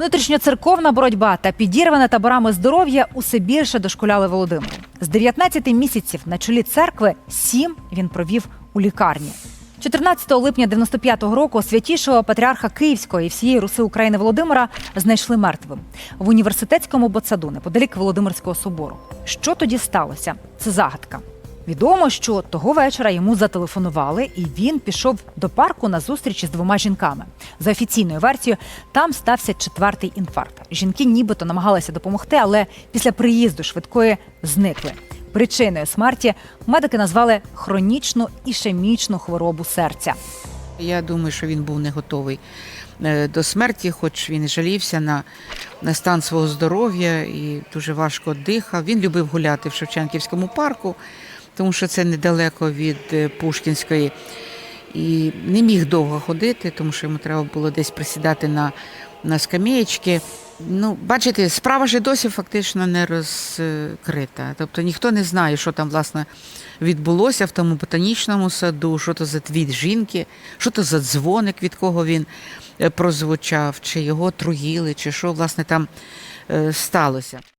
Внутрішньоцерковна боротьба та підірване таборами здоров'я усе більше дошкуляли Володимиру. З 19 місяців на чолі церкви сім він провів у лікарні. 14 липня 95-го року святішого патріарха Київського і всієї Руси України Володимира знайшли мертвим в університетському ботсаду неподалік Володимирського собору. Що тоді сталося? Це загадка. Відомо, що того вечора йому зателефонували, і він пішов до парку на зустріч із двома жінками. За офіційною версією, там стався четвертий інфаркт. Жінки нібито намагалися допомогти, але після приїзду швидкої зникли. Причиною смерті медики назвали хронічну ішемічну хворобу серця. Я думаю, що він був не готовий е, до смерті, хоч він жалівся на, на стан свого здоров'я і дуже важко дихав. Він любив гуляти в Шевченківському парку, тому що це недалеко від е, Пушкінської. І не міг довго ходити, тому що йому треба було десь присідати на, на скам'ячки. Ну, бачите, справа ж досі фактично не розкрита. Тобто ніхто не знає, що там власне відбулося в тому ботанічному саду, що то за твіт жінки, що то за дзвоник, від кого він е, прозвучав, чи його труїли, чи що власне там е, сталося.